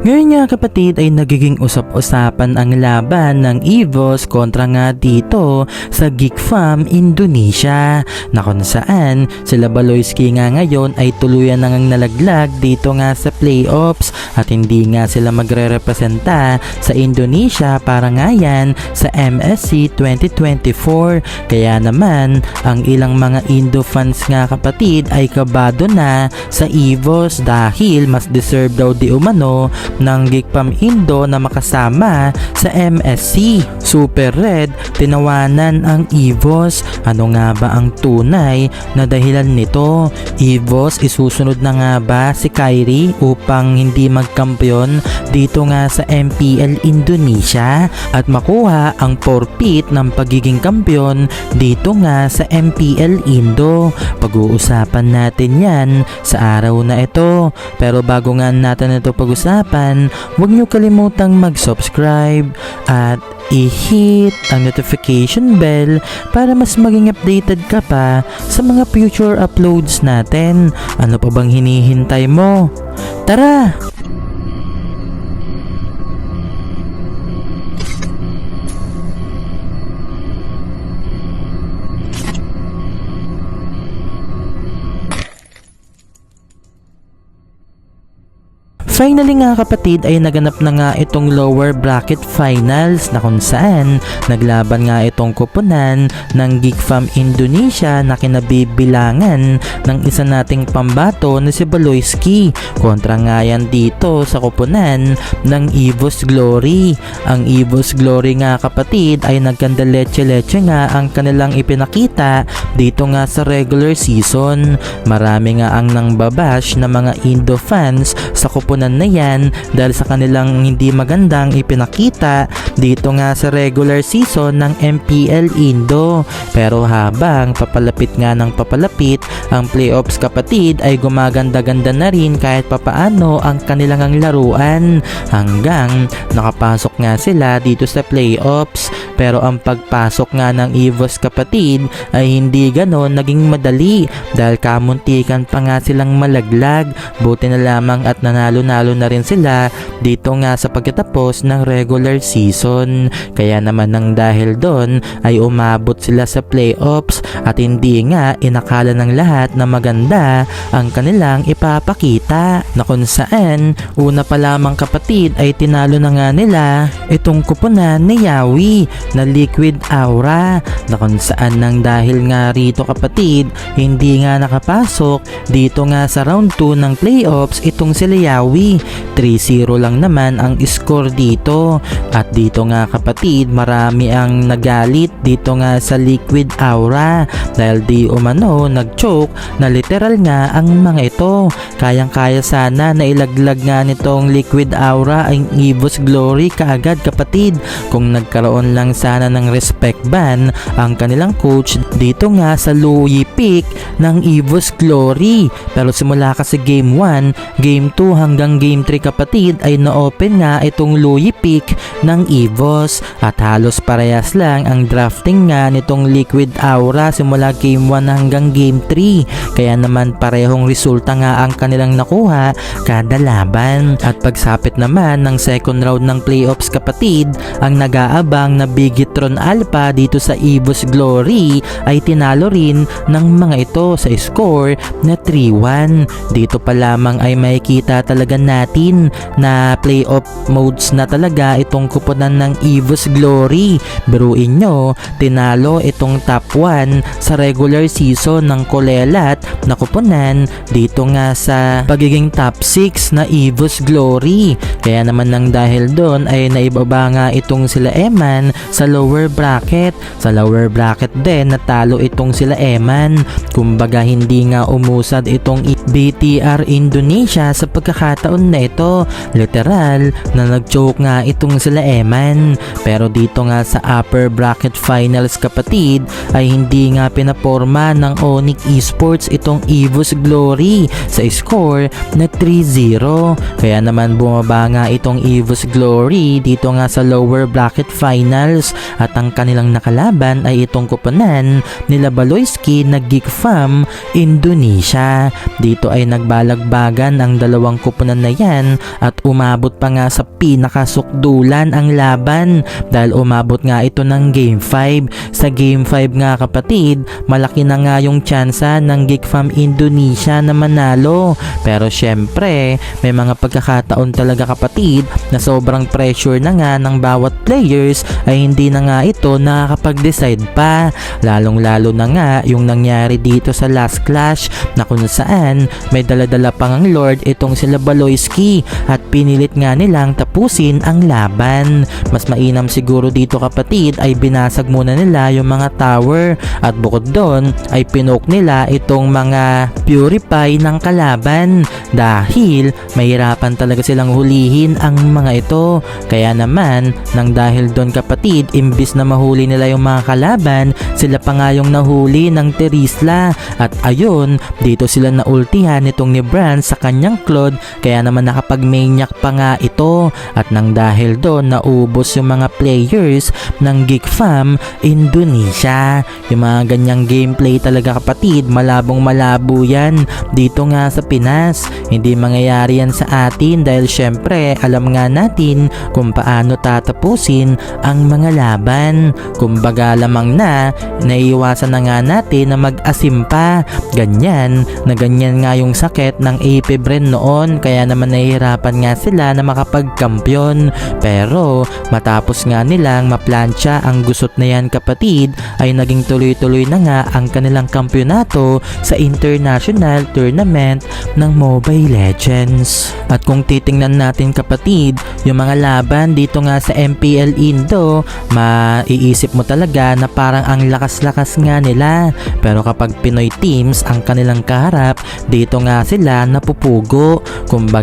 Ngayon nga kapatid ay nagiging usap-usapan ang laban ng EVOS kontra nga dito sa Geek Farm Indonesia na kung saan sila Baloyski nga ngayon ay tuluyan nang nalaglag dito nga sa playoffs at hindi nga sila magre-representa sa Indonesia para nga yan sa MSC 2024 kaya naman ang ilang mga Indo fans nga kapatid ay kabado na sa EVOS dahil mas deserve daw di umano ng Geekpam Indo na makasama sa MSC. Super Red, tinawanan ang EVOS. Ano nga ba ang tunay na dahilan nito? EVOS, isusunod na nga ba si Kyrie upang hindi magkampiyon dito nga sa MPL Indonesia at makuha ang forfeit ng pagiging kampiyon dito nga sa MPL Indo. Pag-uusapan natin yan sa araw na ito. Pero bago nga natin ito pag-usapan, huwag nyo kalimutang mag-subscribe at i-hit ang notification bell para mas maging updated ka pa sa mga future uploads natin. Ano pa bang hinihintay mo? Tara! Finally nga kapatid ay naganap na nga itong lower bracket finals na kung saan naglaban nga itong kupunan ng Geek Fam Indonesia na kinabibilangan ng isa nating pambato na si Baloyski kontra nga yan dito sa kupunan ng Evos Glory. Ang Evos Glory nga kapatid ay nagkanda leche-leche nga ang kanilang ipinakita dito nga sa regular season. Marami nga ang nang babash na mga Indo fans sa kupunan na yan dahil sa kanilang hindi magandang ipinakita dito nga sa regular season ng MPL Indo. Pero habang papalapit nga ng papalapit ang playoffs kapatid ay gumaganda-ganda na rin kahit papaano ang kanilang ang laruan. Hanggang nakapasok nga sila dito sa playoffs. Pero ang pagpasok nga ng EVOS kapatid ay hindi ganon naging madali dahil kamuntikan pa nga silang malaglag. Buti na lamang at nanalo-nalo na rin sila dito nga sa pagkatapos ng regular season. Kaya naman nang dahil doon ay umabot sila sa playoffs at hindi nga inakala ng lahat na maganda ang kanilang ipapakita na kung saan una pa lamang kapatid ay tinalo na nga nila itong kupunan ni Yawi na liquid aura na kung saan nang dahil nga rito kapatid hindi nga nakapasok dito nga sa round 2 ng playoffs itong sila Yawi 3-0 lang naman ang score dito. At dito nga kapatid marami ang nagalit dito nga sa liquid aura. Dahil di umano nagchoke na literal nga ang mga ito. Kayang kaya sana na ilaglag nga nitong liquid aura ang Evo's Glory kaagad kapatid. Kung nagkaroon lang sana ng respect ban ang kanilang coach dito nga sa Louis Peak ng Evo's Glory. Pero simula kasi game 1 game 2 hanggang game 3 kapatid ay na-open nga itong Louis Peak ng Evos. At halos parehas lang ang drafting nga nitong Liquid Aura simula game 1 hanggang game 3 kaya naman parehong resulta nga ang kanilang nakuha kada laban. At pagsapit naman ng second round ng playoffs kapatid ang nag-aabang na Bigitron Alpha dito sa Evos Glory ay tinalo rin ng mga ito sa score na 3-1 dito pa lamang ay makikita talaga natin na playoff modes na talaga itong kupunan ng Evos Glory. Biruin nyo, tinalo itong top 1 sa regular season ng Kolelat na kupunan dito nga sa pagiging top 6 na Evos Glory. Kaya naman nang dahil doon ay naibaba nga itong sila Eman sa lower bracket. Sa lower bracket din natalo itong sila Eman. Kumbaga hindi nga umusad itong BTR Indonesia sa pagkakataon na ito. Literal na nag-choke nga itong sila Eman. Pero dito nga sa upper bracket finals kapatid ay hindi nga pinaporma ng Onyx Esports itong Evos Glory sa score na 3-0. Kaya naman bumaba nga itong Evos Glory dito nga sa lower bracket finals at ang kanilang nakalaban ay itong kupunan nila Baloyski na Geek Fam Indonesia. Dito ay nagbalagbagan ang dalawang kupunan na yan at umabot pa nga sa pinakasukdulan ang laban dahil umabot nga ito ng Game 5. Sa Game 5 nga kapatid, malaki na nga yung tsansa ng Geek Fam Indonesia na manalo. Pero syempre, may mga pagkakataon talaga kapatid na sobrang pressure na nga ng bawat players ay hindi na nga ito nakakapag-decide pa. Lalong lalo na nga yung nangyari dito sa last clash na kung saan may daladala pang ang Lord itong sila Baloyski at pinilit nga nilang tapusin ang laban. Mas mainam siguro dito kapatid ay binasag muna nila yung mga tower at bukod doon ay pinok nila itong mga purify ng kalaban dahil mahirapan talaga silang hulihin ang mga ito. Kaya naman, nang dahil doon kapatid, imbis na mahuli nila yung mga kalaban, sila pa nga yung nahuli ng Terisla. At ayun, dito sila naultihan nitong ni Bran sa kanyang Claude, kaya naman nakapag-maniac pa nga ito. At nang dahil doon, naubos yung mga players ng Geek Fam Indonesia. Yung mga ganyang gameplay talaga kapatid, malabong malabo yan dito nga sa Pinas. Hindi mangyayari yan sa atin dahil syempre alam nga natin kung paano tatapusin ang mga laban. Kumbaga lamang na, naiiwasan na nga natin na mag-asim pa. Ganyan, na ganyan nga yung sakit ng AP Bren noon kaya naman nahihirapan nga sila na makapagkampiyon. Pero matapos nga nilang maplansya ang gusot na yan kapatid ay naging tuloy-tuloy na nga ang kanilang kampyonato sa international tournament ng Mobile Legends. At kung titingnan natin kapatid, yung mga laban dito nga sa MPL Indo, maiisip mo talaga na parang ang lakas-lakas nga nila. Pero kapag Pinoy teams ang kanilang kaharap, dito nga sila napupugo. Kumbaga,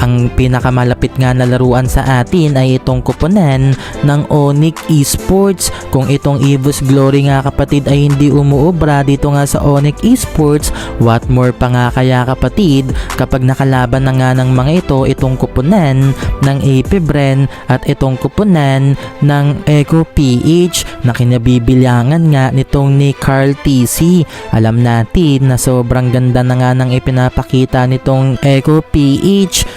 ang pinakamalapit nga na laruan sa atin ay itong kuponan ng Onyx Esports. Kung itong Evos Glory nga kapatid ay hindi umuobra dito nga sa Onyx Esports, what more pa nga kaya kapatid kapag nakalaban na nga ng mga ito itong kuponan ng AP Bren at itong kuponan ng Eco PH na kinabibilangan nga nitong ni Carl TC. Alam natin na sobrang ganda na nga ng ipinapakita nitong Eco PH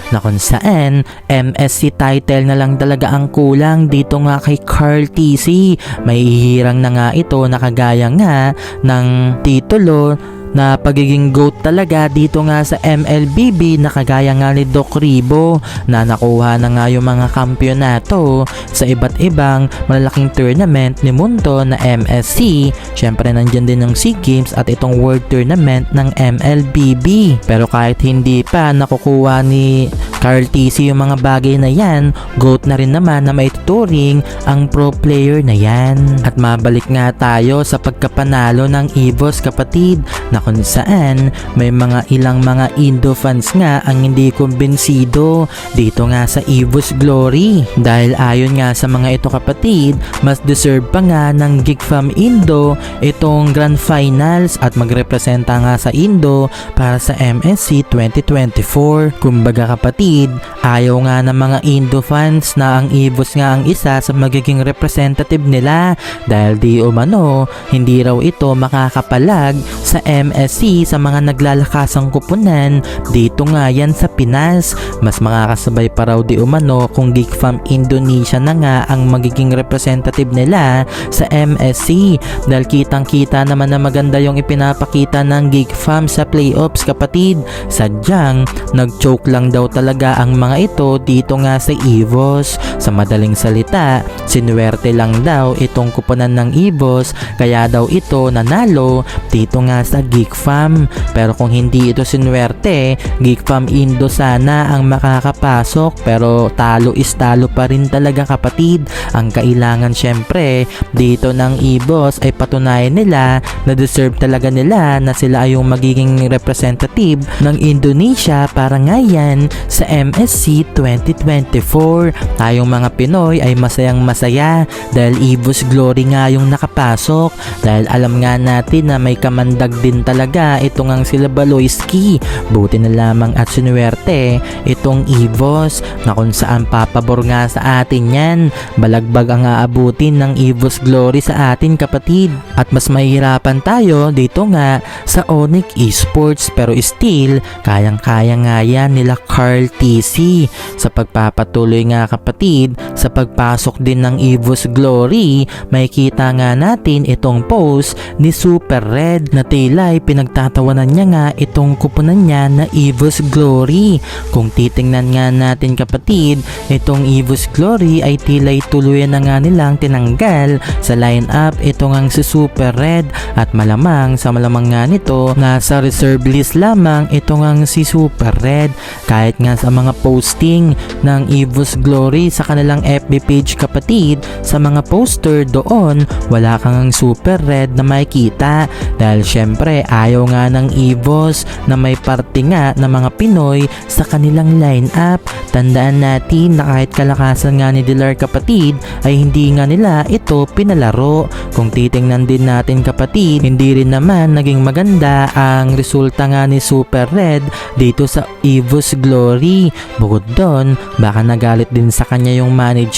na kung saan MSC title na lang talaga ang kulang dito nga kay Carl TC. May hihirang na nga ito na kagaya nga ng titulo na pagiging GOAT talaga dito nga sa MLBB na kagaya nga ni Doc Ribo na nakuha na nga yung mga kampyonato sa iba't ibang malalaking tournament ni Mundo na MSC. Syempre nandyan din ng SEA Games at itong World Tournament ng MLBB. Pero kahit hindi pa nakukuha ni Carl TC yung mga bagay na yan, GOAT na rin naman na maituturing ang pro player na yan. At mabalik nga tayo sa pagkapanalo ng EVOS kapatid na kung saan may mga ilang mga Indo fans nga ang hindi kumbensido dito nga sa EVOS Glory. Dahil ayon nga sa mga ito kapatid, mas deserve pa nga ng Geek Fam Indo itong Grand Finals at magrepresenta nga sa Indo para sa MSC 2024. Kumbaga kapatid, ayaw nga ng mga Indo fans na ang EVOS nga ang isa sa magiging representative nila dahil di umano, hindi raw ito makakapalag sa MSC sa mga naglalakasang kupunan dito nga yan sa Pinas. Mas makakasabay pa raw di umano kung Geek Fam Indonesia na nga ang magiging representative nila sa MSC dahil kitang kita naman na maganda yung ipinapakita ng Geek Fam sa playoffs kapatid. Sadyang nag-choke lang daw talaga ang mga ito dito nga sa EVOS. Sa madaling salita, sinuwerte lang daw itong kupunan ng EVOS kaya daw ito nanalo dito nga sa Geek Fam. Pero kung hindi ito sinuwerte, Geek Fam Indo sana ang makakapasok pero talo is talo pa rin talaga kapatid. Ang kailangan syempre dito ng EVOS ay patunayan nila na deserve talaga nila na sila ay yung magiging representative ng Indonesia para nga yan sa MSC 2024. Tayong mga Pinoy ay masayang masaya dahil EVOS Glory nga yung nakapasok dahil alam nga natin na may kamandag din talaga ito ngang sila Baloyski. Buti na lamang at sinuwerte itong Evos na kung saan papabor nga sa atin yan. Balagbag ang aabutin ng Evos Glory sa atin kapatid. At mas mahihirapan tayo dito nga sa Onyx Esports pero still kayang-kaya nga yan nila Carl TC sa pagpapatuloy nga kapatid sa pagpasok din ng Evos Glory makikita nga natin itong post ni Super Red na tila'y pinagtatawanan niya nga itong kupunan niya na Evos Glory. Kung titingnan nga natin kapatid itong Evos Glory ay tila'y tuluyan na nga nilang tinanggal. Sa lineup ito ngang si Super Red at malamang sa malamang nga nito nasa reserve list lamang ito ngang si Super Red. Kahit nga sa mga posting ng Evos Glory sa kanilang FB page kapatid sa mga poster doon wala kang Super Red na makikita. Dahil syempre ayaw nga ng Evos na may parte nga ng mga Pinoy sa kanilang lineup. Tandaan natin na kahit kalakasan nga ni Dilar kapatid ay hindi nga nila ito pinalaro. Kung titingnan din natin kapatid hindi rin naman naging maganda ang resulta nga ni Super Red dito sa Evos Glory. Bukod doon baka nagalit din sa kanya yung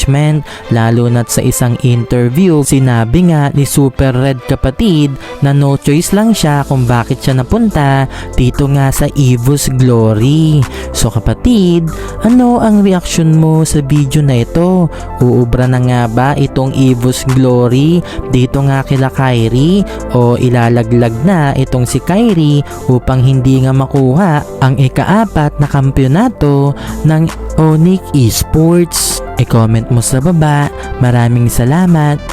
management lalo na't sa isang interview sinabi nga ni Super Red kapatid na no choice lang siya kung bakit siya napunta dito nga sa Evos Glory. So kapatid ano ang reaction mo sa video na ito? Uubra na nga ba itong Evos Glory dito nga kila Kyrie? O ilalaglag na itong si Kyrie upang hindi nga makuha ang ikaapat na kampyonato ng Onyx Esports. I-comment mo sa baba. Maraming salamat.